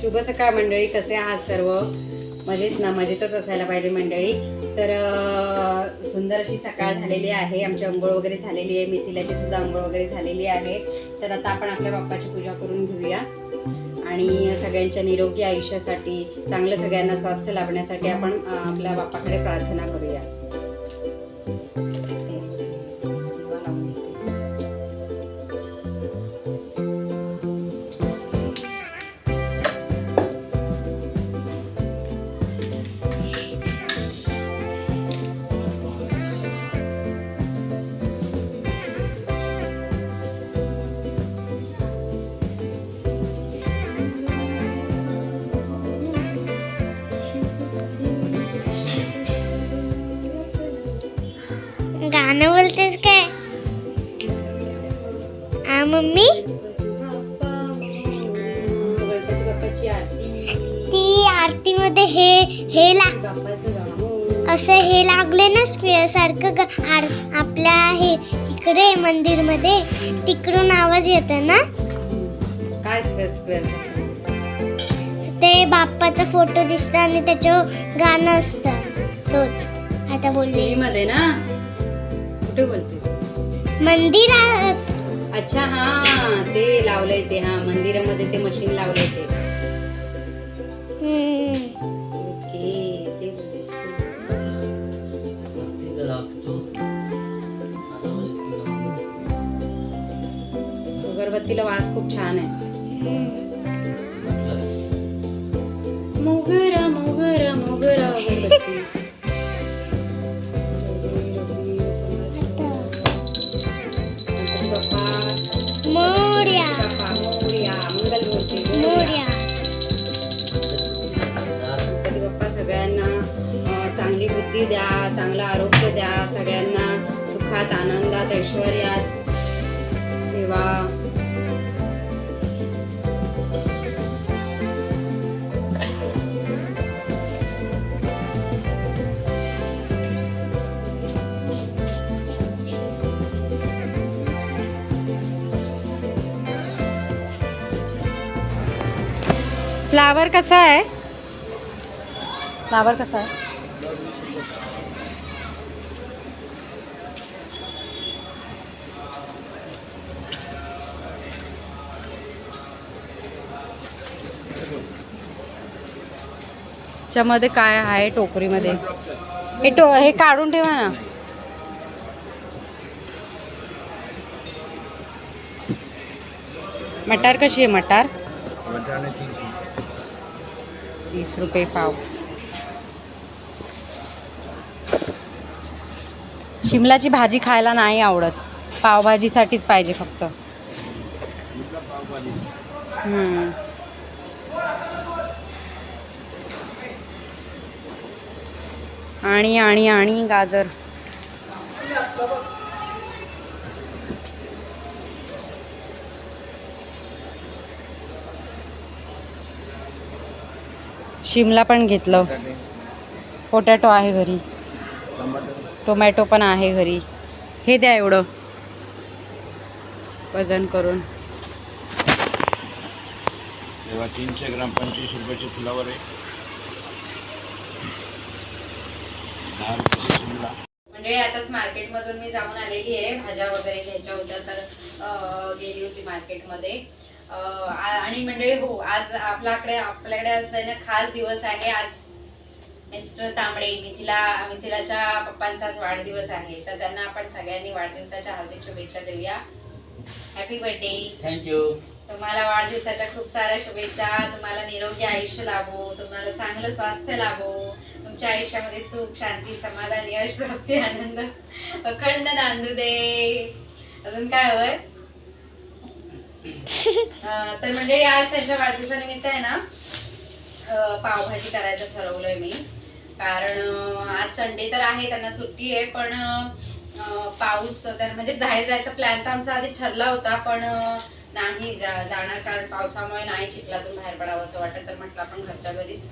शुभ सकाळ मंडळी कसे आहात सर्व? मजेत ना? मजेतच असायला पाहिजे मंडळी. तर सुंदर अशी सकाळ झालेली आहे. आमची अंघोळ वगैरे झालेली आहे. मिथिलाची सुद्धा अंघोळ वगैरे झालेली आहे. तर आता आपण आपल्या बाप्पाची पूजा करून घेऊया. आणि सगळ्यांच्या निरोगी आयुष्यासाठी चांगलं सगळ्यांना स्वास्थ्य लाभण्यासाठी आपण आपल्या बाप्पाकडे प्रार्थना करूया. ना सारखं आपल्या हे इकडे मंदिरमध्ये तिकडून आवाज येतो ना? काय ते बाप्पाचा फोटो दिसत आणि त्याच्यावर गाणं असतं. तोच. आता बोलले मध्ये ना? कुठे बोलते? मंदिर आ- अच्छा हा. ते लावलंय ते हा. मंदिरामध्ये ते मशीन लावलंय ते. तिला वास खूप छान आहे. फ्लावर कसा आहे? फ्लावर कसा आहे? च्यामध्ये काय आहे टोकरीमध्ये? हे टो हे काढून ठेवा ना. मटार कशी आहे मटार? तीस रुपये पाव. शिमलाची भाजी खायला नाही आवडत. पावभाजीसाठीच पाहिजे फक्त. आणि आणि आणि गाजर. शिमला पण घेतलं. पोटॅटो आहे घरी. टोमॅटो पण आहे घरी. हे द्या एवढं. वजन करून. तेव्हा तीनशे ग्राम पंचवीस रुपयाचे फुलावर आहे. दहा रुपयाचे शिमला. म्हणजे आताच मार्केटमधून मी जाऊन आलेली आहे. भाज्या वगैरे घ्यायच्या होत्या तर गेली होती मार्केटमध्ये. आणि म्हणजे हो आज आपल्याकडे आपल्याकडे आज ना खास दिवस आहे. आज मिस्टर तांबडे मिथिला मिथिलाच्या पप्पांचा वाढदिवस आहे. तर त्यांना आपण सगळ्यांनी वाढदिवसाच्या हार्दिक शुभेच्छा देऊया. हॅपी बर्थडे थँक्यू तुम्हाला वाढदिवसाच्या खूप साऱ्या शुभेच्छा. तुम्हाला निरोगी आयुष्य लाभो. तुम्हाला चांगलं स्वास्थ्य लाभो. तुमच्या आयुष्यामध्ये सुख शांती समाधान यश प्राप्ती आनंद अखंड नांदू दे अजून काय हवंय? अं, तर म्हणजे आज त्यांच्या वाढदिवसानिमित्त आहे ना पावभाजी करायचं ठरवलंय मी. कारण आज संडे तर आहे त्यांना सुट्टी आहे पण पाऊस तर म्हणजे बाहेर जायचा प्लॅन तर आमचा आधी ठरला होता पण नाही जा- जाणार कारण पावसामुळे नाही चिखलातून बाहेर पडावं असं वाटत. तर म्हटलं आपण घरच्या घरीच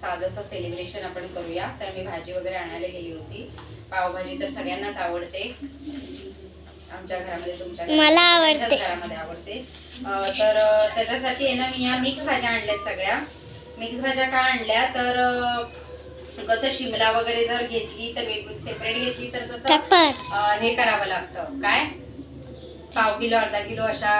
साधंसं सेलिब्रेशन आपण करूया. तर मी भाजी वगैरे आणायला गेली होती. पावभाजी तर सगळ्यांनाच आवडते. आमच्या घरामध्ये तुमच्या मला आवडते. घरामध्ये तर त्याच्यासाठी आहे ना मी या मिक्स भाज्या आणल्यात सगळ्या. मिक्स भाज्या का आणल्या? तर कसं शिमला वगैरे जर घेतली तर वेगवेगळी सेपरेट घेतली तर कसं हे करावं लागतं. काय? पाव किलो अर्धा किलो अशा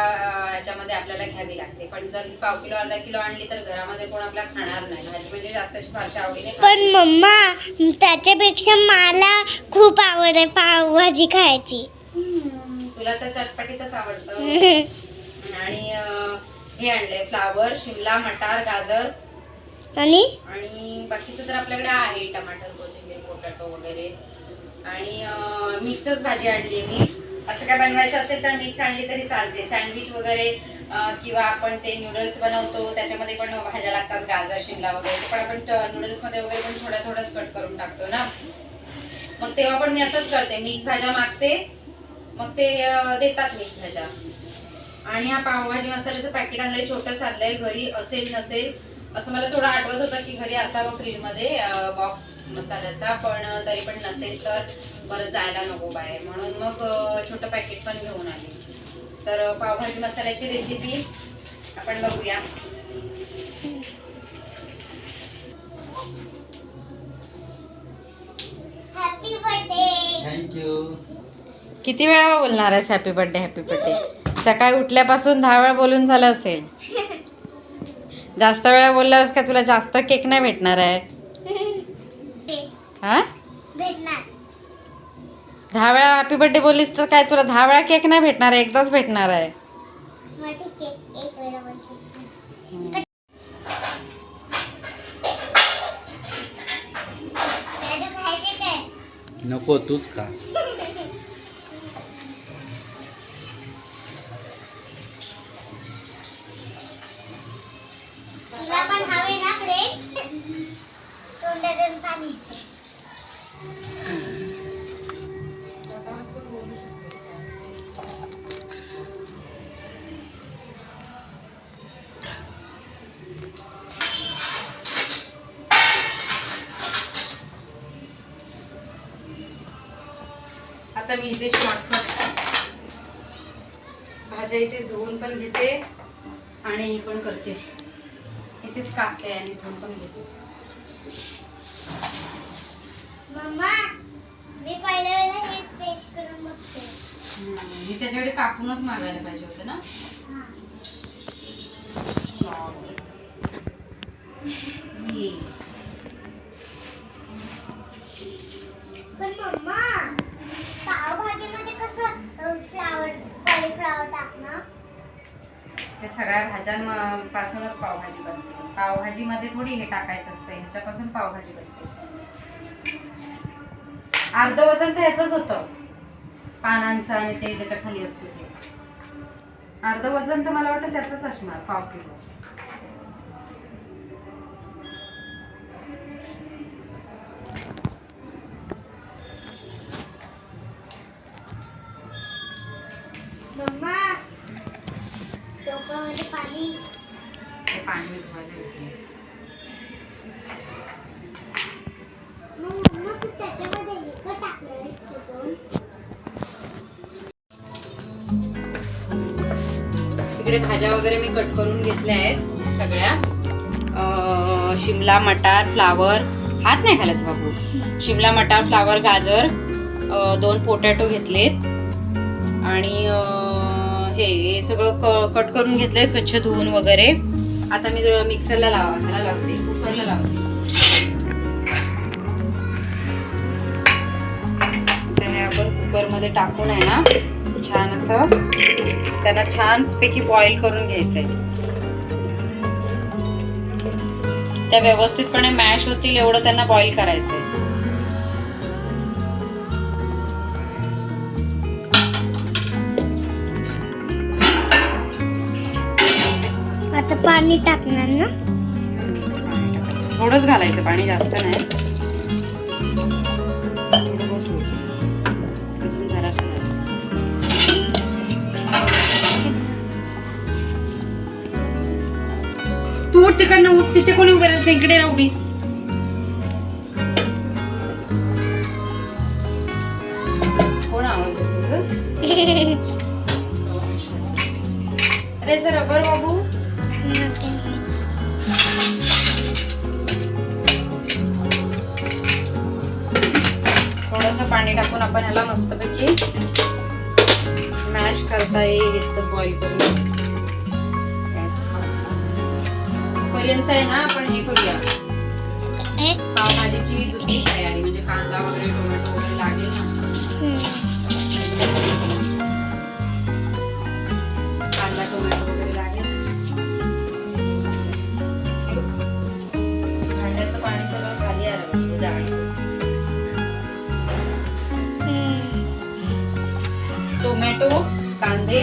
याच्यामध्ये आपल्याला घ्यावी लागते. पण जर पाव किलो अर्धा किलो आणली तर घरामध्ये कोण आपला खाणार नाही. भाजी म्हणजे जास्त फारशा आवडीने पण मम्मा त्याच्यापेक्षा मला खूप आवड आहे पावभाजी खायची. तुला तर चटपटीतच आवडतं. आणि हे आणलंय फ्लावर शिमला मटार गाजर. आणि? आणि बाकीचं तर आपल्याकडे आहे टमाटर कोथिंबीर पोटॅटो वगैरे. आणि मिक्सच भाजी आणली मी. असं काय बनवायचं असेल तर मिक्स आणली तरी चालते. सँडविच वगैरे किंवा आपण ते नूडल्स बनवतो त्याच्यामध्ये पण भाज्या लागतात गाजर शिमला वगैरे. पण आपण नूडल्समध्ये वगैरे पण थोड्या थोड्याच कट करून टाकतो ना. मग तेव्हा पण मी असंच करते. मिक्स भाज्या मागते मग ते देतात मिक्स भाज्या आणि हा पावभाजी मसाल्याचं पॅकेट आणलंय छोटंच आणलंय घरी असेल नसेल असं मला थोडं आठवत होतं की घरी असावं फ्रीजमध्ये बॉक्स मसाल्याचा पण तरी पण नसेल तर परत जायला नको बाहेर. म्हणून मग छोटं पॅकेट पण घेऊन आले. तर पावभाजी मसाल्याची रेसिपी आपण बघूया. हॅपी बर्थडे थँक्यू किती वेळा बोलणार आहेस हॅपी बर्थडे हॅपी बर्थडे सकाळी उठल्यापासून दहा वेळा बोलून झालं असेल. जास्त वेळा बोलल्यास का तुला जास्त केक नाही भेटणार आहे? हा? दहा वेळा हॅपी बर्थडे बोललीस तर काय तुला दहा वेळा केक नाही भेटणार आहे? एकदाच भेटणार आहे. नको तूच का त्याच्याकडे कापूनच मागायला पाहिजे होतं ना. पण मम्मा पावभाजीमध्ये कसं फ्लावर कॉलीफ्लावर टाकणार त्या सगळ्या भाज्यांपासूनच पावभाजी बनते. पावभाजीमध्ये थोडी हे टाकायचं असतं ह्याच्यापासून पावभाजी बनते. अर्ध वजन तर ह्याचंच होतं. पानांचं आणि ते त्याच्याखाली असतं ते. अर्ध वजन तर मला वाटतं त्याचंच असणार पाव किलो. पाणी. ते पाणी इकडे भाज्या वगैरे मी कट करून घेतल्या आहेत सगळ्या. शिमला मटार फ्लावर. हात नाही घालायचा बाबू. शिमला मटार फ्लावर गाजर दोन पोटॅटो घेतलेत. आणि हे हे सगळं क कट करून घेतलंय स्वच्छ धुवून वगैरे. आता मी मिक्सरला लावा ह्याला लावते कुकरला लावते. आता आपण कुकरमध्ये टाकून आहे ना छान असं. त्यांना छान पैकी बॉईल करून घ्यायचंय. त्या व्यवस्थितपणे मॅश होतील एवढं त्यांना बॉईल करायचंय. आता पाणी टाकणार ना? थोडंच घालायचं पाणी जास्त नाही. तू उठ तिकडनं उठ तिथे कोणी उभे राहायचं इकडे राहू मी टोमॅटो कांदे.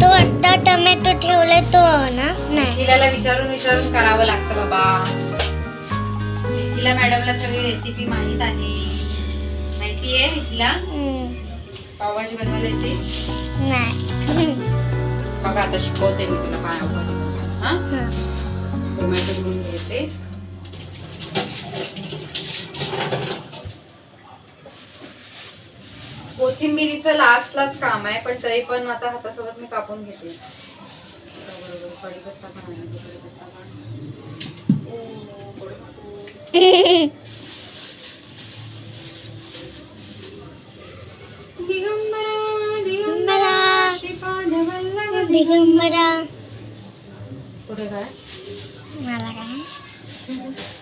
ते आता टोमॅटो ठेवलाय तो ना? नाही. मिथिलाला विचारून विचारून करावं लागतं बाबा. मिथिला मॅडमला सगळी रेसिपी माहीत आहे. माहिती आहे हम्म. पावभाजी बनवायला येते नाही. बघा आता शिकवते मी तुला पावभाजी. हा. टोमॅटो घेऊन घ्यायचे. कोथिंबिरीचं लास्टलाच काम आहे पण तरी पण आता हातासोबत मी कापून घेते. दिगंबरा, दिगंबरा, श्रीपाद वल्लभ दिगंबरा. पुढे काय? मला काय?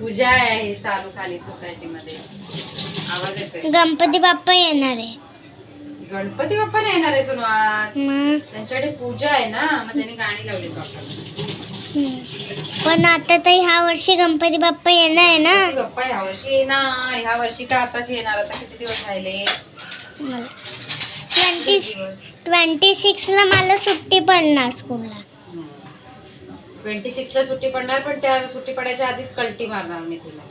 पूजा आहे चालू खाली सोसायटी मध्ये. आवाज येतोय? गणपती बाप्पा येणार आहे. गणपती बाप्पा नाही येणार आहे सोनू आज मग? त्यांच्याकडे पूजा आहे ना मग त्यांनी गाणी लावली बाप्पा. हम्म. पण आता तर ह्या वर्षी गणपती बाप्पा येणार आहे ना? बाप्पा ह्या वर्षी येणार ह्या वर्षी का आताच येणार? आता किती दिवस राहिले? ट्वेंटी ट्वेंटी सिक्सला मला सुट्टी पडणार स्कूलला. ट्वेंटी सिक्स ला सुट्टी पडणार पण त्या सुट्टी पडायच्या आधीच कल्टी मारणार मी तुला.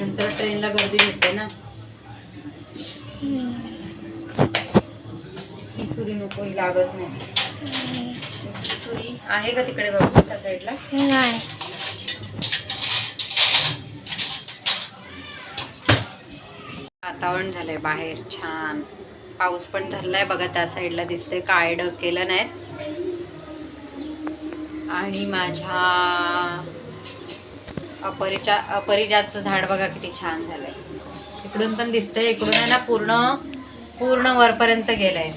नंतर ट्रेनला गर्दी भेटते ना. ही सुरी नको ही लागत नाही. सुरी आहे का तिकडे बाबा त्या साईडला नाही वातावरण झालंय बाहेर छान पाऊस पण धरलाय बघा त्या साईडला दिसतंय काळे ढग केलं नाहीत आणि माझ्या अपरिचा अपरिजातचं झाड बघा किती छान झालंय. इकडून पण दिसतंय इकडून आहे ना पूर्ण पूर्ण वरपर्यंत गेलंय.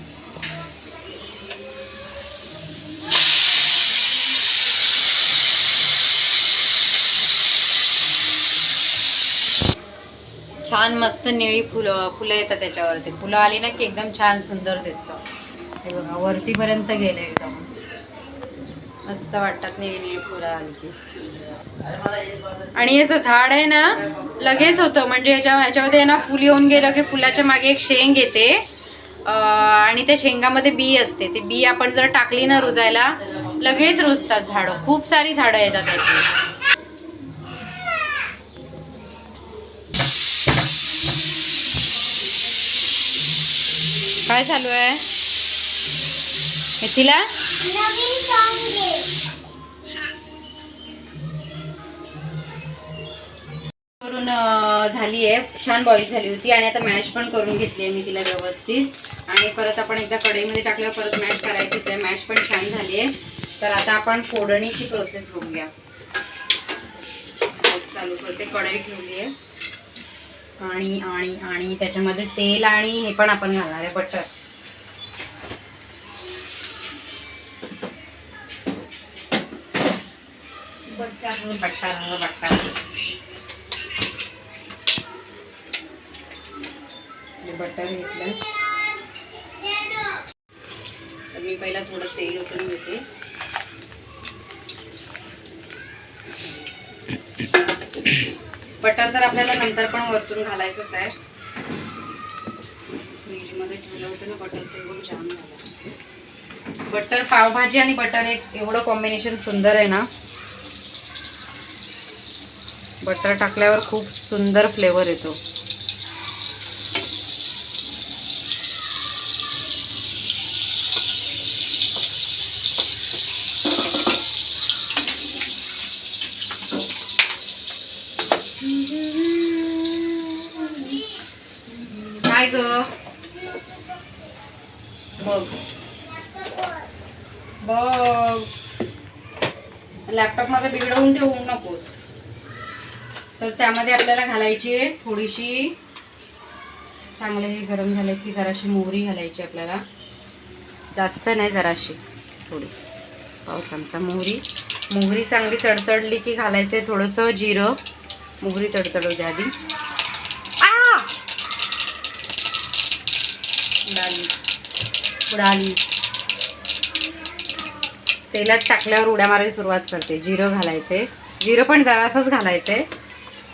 छान मस्त निळी फुलं फुलं येतात त्याच्यावरती. फुलं आली ना की एकदम छान सुंदर दिसतं. हे बघा वरतीपर्यंत गेलं एकदम मस्त वाटतात निळी निळी फुलं आली की आणि याचं झाड आहे ना लगेच होतं. म्हणजे याच्या ह्याच्यामध्ये आहे ना फुल येऊन गेलं की फुलाच्या मागे एक शेंग येते. आणि त्या शेंगामध्ये बी असते. ते बी आपण जर टाकली ना रुजायला लगेच रुजतात झाडं. खूप सारी झाडं येतात त्याची काय चालू आहे? मेथीला? करून झाली आहे छान बॉईल झाली होती आणि आता मॅश पण करून घेतली आहे मी तिला व्यवस्थित. आणि परत आपण एकदा कढईमध्ये टाकल्यावर परत मॅश करायचीच आहे. मॅश पण छान झाली आहे तर आता आपण फोडणीची प्रोसेस बघूया. चालू करते. कढई ठेवली आहे आणि आणि आणि त्याच्यामध्ये तेल आणि हे पण आपण घालणार आहे. बटर बटर बटर घेतलं तर मी पहिला थोडं तेल ओतून घेते बटर तर आपल्याला नंतर पण वरतून घालायचंच आहे. फ्रीजमध्ये ठेवलं होतं ना बटर ते एकदम छान झालं. बटर पावभाजी आणि बटर एक एवढं कॉम्बिनेशन सुंदर आहे ना. बटर टाकल्यावर खूप सुंदर फ्लेवर येतो काय ग बघ बघ लॅपटॉप माझा बिघडवून ठेवू नकोस तर त्यामध्ये आपल्याला घालायची आहे थोडीशी. चांगलं हे गरम झालं की जराशी मोहरी घालायची आपल्याला. जास्त नाही जराशी थोडी. पाव चमचा मोहरी. मोहरी चांगली तडतडली की घालायचं आहे थोडंसं जिरं. मोहरी तडतडू द्या आधी. आ! उडाली. उडाली. तेलात टाकल्यावर उड्या मारायला सुरुवात करते. जिरं घालायचे जिरं पण जरासंच घालायचंय.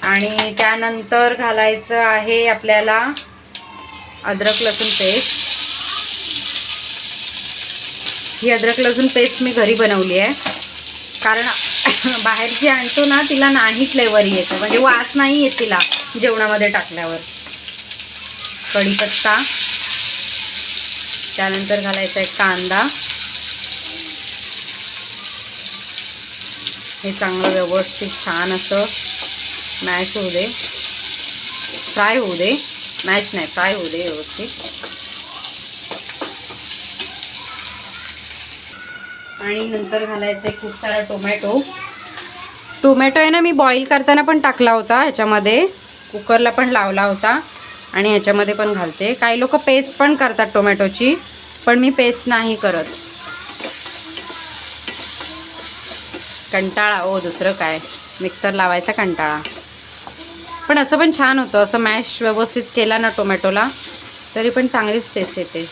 आणि त्यानंतर घालायचं आहे आपल्याला अद्रक लसूण पेस्ट. ही अद्रक लसूण पेस्ट मी घरी बनवली आहे. कारण बाहेरची आणतो ना तिला नाही फ्लेवर येतो. म्हणजे वास नाही येत तिला जेवणामध्ये टाकल्यावर. कढीपत्ता. त्यानंतर घालायचा आहे कांदा. हे चांगलं व्यवस्थित छान असं मॅश होऊ दे. फ्राय होऊ दे. मॅश नाही फ्राय होऊ दे व्यवस्थित. आणि नंतर घालायचं आहे खूप सारा टोमॅटो टोमॅटो आहे ना मी बॉईल करताना पण टाकला होता ह्याच्यामध्ये. कुकरला पण लावला होता. आणि ह्याच्यामध्ये पण घालते. काही लोक पेस्ट पण करतात टोमॅटोची पण मी पेस्ट नाही करत. कंटाळा ओ दुसरं काय? मिक्सर लावायचा कंटाळा. पण असं पण छान होतं. असं मॅश व्यवस्थित केला ना टोमॅटोला तरी पण चांगलीच टेस्ट येते.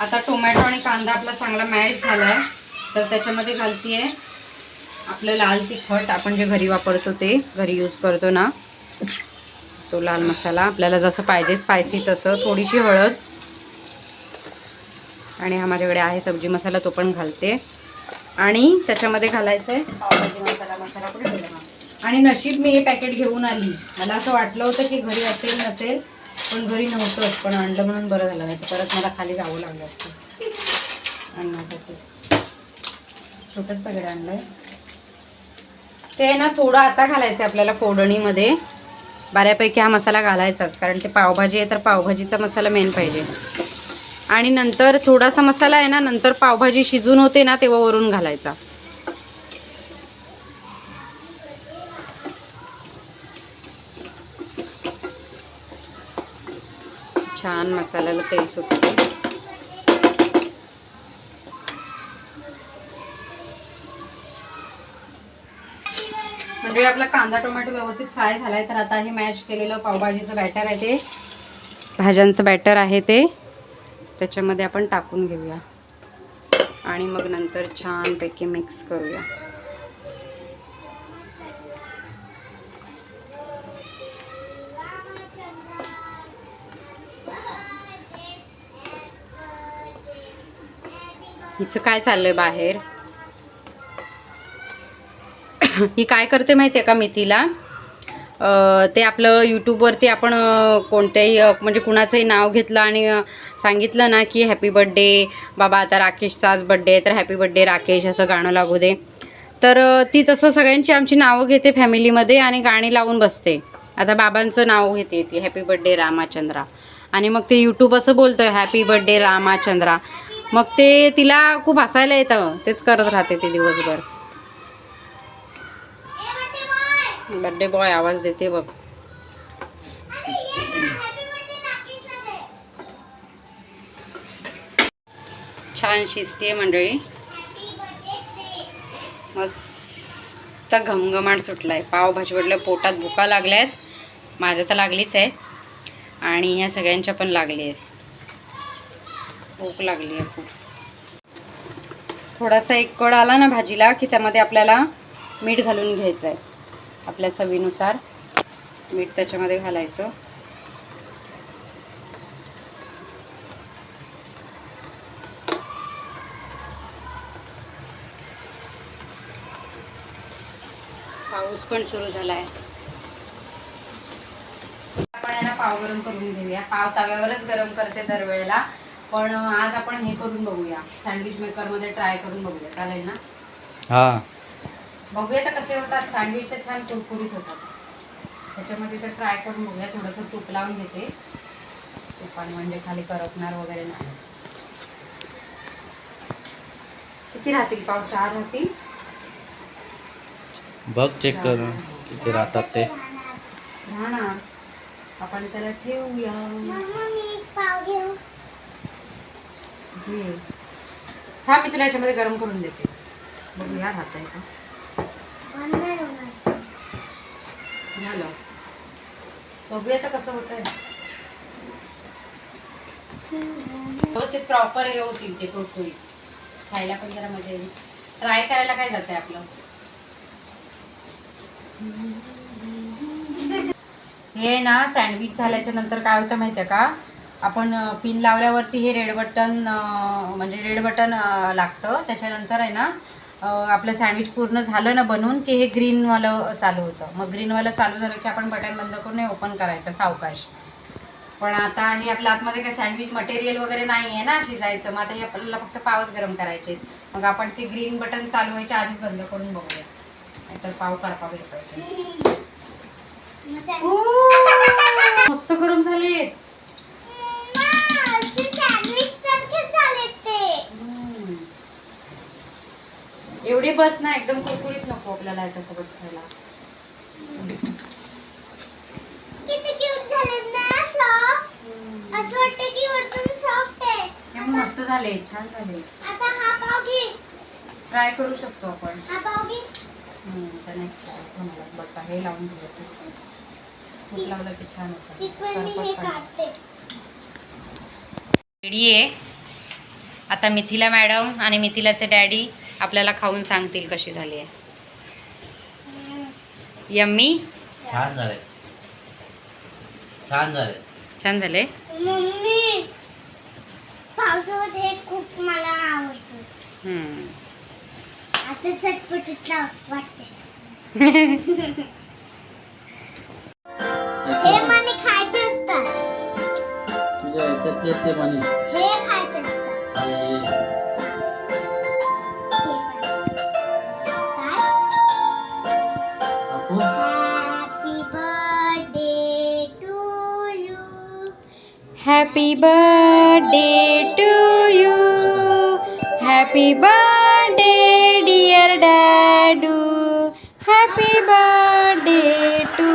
आता टोमॅटो आणि कांदा आपला चांगला मॅश झाला आहे तर त्याच्यामध्ये घालतीये आहे आपलं लाल तिखट. आपण जे घरी वापरतो ते घरी यूज करतो ना. तो लाल मसाला आपल्याला जसं पाहिजे स्पायसी तसं. थोडीशी हळद. आणि हा माझ्याकडे आहे सब्जी मसाला तो पण घालते. आणि त्याच्यामध्ये घालायचं आहे पावभाजी मसाला मसाला पण आणि नशीब मी हे पॅकेट घेऊन आली. मला असं वाटलं होतं की घरी असेल नसेल पण घरी नव्हतंच. पण आणलं म्हणून बरं झालं नाही परत मला खाली जावं लागलं असतं. आणण्यासाठी छोटंच पॅकेट आणलं आहे ते ना थोडं आता घालायचं आहे आपल्याला फोडणीमध्ये. बऱ्यापैकी हा मसाला घालायचाच कारण ते पावभाजी आहे तर पावभाजीचा मसाला मेन पाहिजे. आणि नंतर थोडासा मसाला आहे ना नंतर पावभाजी शिजून होते ना तेव्हा वरून घालायचा. छान मसाल्याला तेल सुटते. म्हणजे आपला कांदा टोमॅटो व्यवस्थित फ्राय झालाय तर आता हे मॅश केलेलं पावभाजीचं बॅटर आहे ते. भाज्यांचं बॅटर आहे ते. त्याच्यामध्ये आपण टाकून घेऊया. आणि मग नंतर छानपैकी मिक्स करूया. हिचं काय चाललंय बाहेर? ही काय करते माहिती आहे का मितीला? ते आपलं यूट्यूबवरती आपण कोणत्याही म्हणजे कुणाचंही नाव घेतलं आणि सांगितलं ना की हॅपी बड्डे बाबा आता राकेशचा आज बड्डे आहे तर हॅपी बड्डे राकेश असं गाणं लागू दे. तर ती तसं सगळ्यांची आमची नावं घेते फॅमिलीमध्ये आणि गाणी लावून बसते. आता बाबांचं नाव घेते ती हॅपी बड्डे रामाचंद्रा. आणि मग ते यूट्यूब असं बोलतं हॅपी बड्डे रामाचंद्रा. मग ते तिला खूप हसायला येतं. तेच करत राहते ते दिवसभर. बड्डे बॉय आवाज देते बघ. छान शिजते मंडळी. मस्त घमघमाट सुटलाय. पावभाजी म्हटलं पोटात भुका लागल्यात. माझ्या तर लागलीच आहे. आणि ह्या सगळ्यांच्या पण लागली आहेत. भूक लागली आहे खूप. थोडासा एक कड आला ना भाजीला की त्यामध्ये आपल्याला मीठ घालून घ्यायचं आहे आपल्या चवीनुसार मीठ त्याच्यामध्ये घालायचं. पाऊस पण सुरू झाला आहे आपण आहे पाव गरम करून घेऊया. पाव तव्यावरच गरम करते दरवेळेला. पण आज आपण हे करून बघूया. सँडविच मेकरमध्ये ट्राय करून बघूया. चालेल ना? हा. बघूया तर कसे होतात. सँडविच तर छान कुरकुरीत होतात. त्याच्यामध्ये तर ट्राय करून बघूया. थोडंसं तूप लावून घेते. तुपाने म्हणजे खाली करपणार वगैरे नाही. किती राहतील? पाव चार राहतील? बघ चेक करून किती राहतात ते. राहणार. आपण त्याला ठेवूया मम्मा मी एक पाव घेऊ घे. हा मी तुला याच्यामध्ये गरम करून देते. बघूया राहत आहे का? झालं. बघूया तर कसं होत आहे व्यवस्थित प्रॉपर हे होतील ते कुरकुरीत. खायला पण जरा मजा येईल. ट्राय करायला काय जात आहे आपलं? हे ना सँडविच झाल्याच्यानंतर काय होतं माहितीये का? आपण पिन लावल्यावरती हे रेड बटन म्हणजे रेड बटन लागतं. त्याच्यानंतर आहे ना आपलं सँडविच पूर्ण झालं ना बनवून की हे ग्रीनवालं चालू होतं. मग ग्रीनवालं चालू झालं की आपण बटन बंद करून हे ओपन करायचं सावकाश. पण आता हे आपल्या आतमध्ये काय सँडविच मटेरियल वगैरे नाही आहे ना शिजायचं. मग आता हे आपल्याला फक्त पावच गरम करायचे मग आपण ते ग्रीन बटन चालू व्हायच्या आधीच बंद करून बघूया नाहीतर पाव करपावे पाहिजे. मस्त गरम झाले एवढे बस ना एकदम कुरकुरीत नको आपल्याला याच्यासोबत खायला. किती क्यूट झालेत ना सॉफ्ट असं वाटतं की वरतून सॉफ्ट आहे. हे मस्त झाले छान झाले. आता हा पाव घे. ट्राय करू शकतो आपण. हा पाव घे. मला. बघा हे लावून तूप तूप लावलं की छान तिथपर्यंत मी हे होतं काढते. रेडी आहे. आता मिथिला मॅडम आणि मिथिलाचे डॅडी आपल्याला खाऊन सांगतील कशी झाली आहे. यम्मी? छान झाले. छान झाले. छान झाले? मम्मी पावसाळ्यात हे खूप मला आवडतं. हम्म. आता चटपटीत वाटते. ते म्हणे हे खायचे हे पण. Start. Happy birthday to you. Happy birthday to you happy birthday dear डॅडू happy birthday to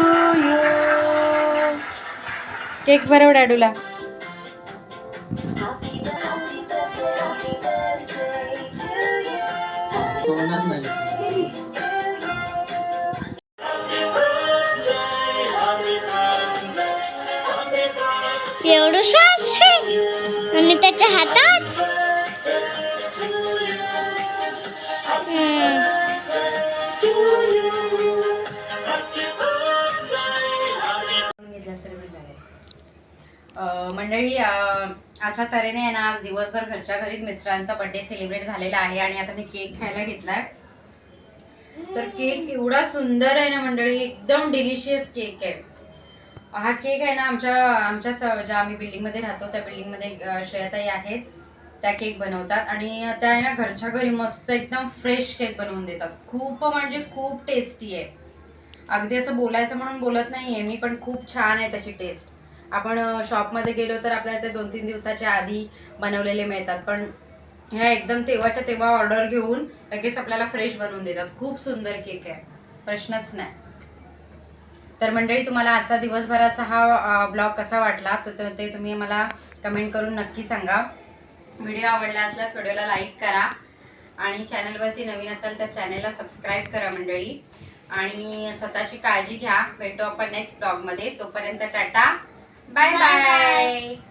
you cake भरव डॅडूला होणार नाही. एवढं आणि त्याच्या हातात? मंडळी अशा तऱ्हेने आहे ना आज दिवसभर घरच्या घरीच मिस्टरांचा बर्थडे सेलिब्रेट झालेला आहे आणि आता मी केक खायला घेतलाय. तर केक एवढा सुंदर आहे ना मंडळी एकदम डिलिशियस केक आहे. हा केक आहे ना आमच्या आमच्या ज्या आम्ही बिल्डिंगमध्ये राहतो त्या बिल्डिंगमध्ये श्रेयताई श्रेयाताई आहेत. त्या केक बनवतात आणि त्या आहे ना घरच्या घरी मस्त एकदम फ्रेश केक बनवून देतात. खूप म्हणजे खूप टेस्टी आहे. अगदी असं बोलायचं म्हणून बोलत नाहीये मी पण खूप छान आहे त्याची टेस्ट आपण शॉपमध्ये गेलो तर आपल्याला ते दोन तीन दिवसाच्या आधी बनवलेले मिळतात. पण ह्या एकदम तेव्हाच्या तेव्हा ऑर्डर घेऊन लगेच आपल्याला फ्रेश बनवून देतात. खूप सुंदर केक आहे. प्रश्नच नाही. तर मंडळी तुम्हाला आजचा दिवसभराचा हा ब्लॉग कसा वाटला? तर ते तुम्ही मला कमेंट करून नक्की सांगा. व्हिडिओ आवडला असल्यास व्हिडिओला लाईक करा. आणि चॅनलवरती नवीन असाल तर चॅनलला सबस्क्राईब करा मंडळी. आणि स्वतःची काळजी घ्या. भेटू आपण नेक्स्ट ब्लॉगमध्ये तोपर्यंत tata. Bye Bye bye. Bye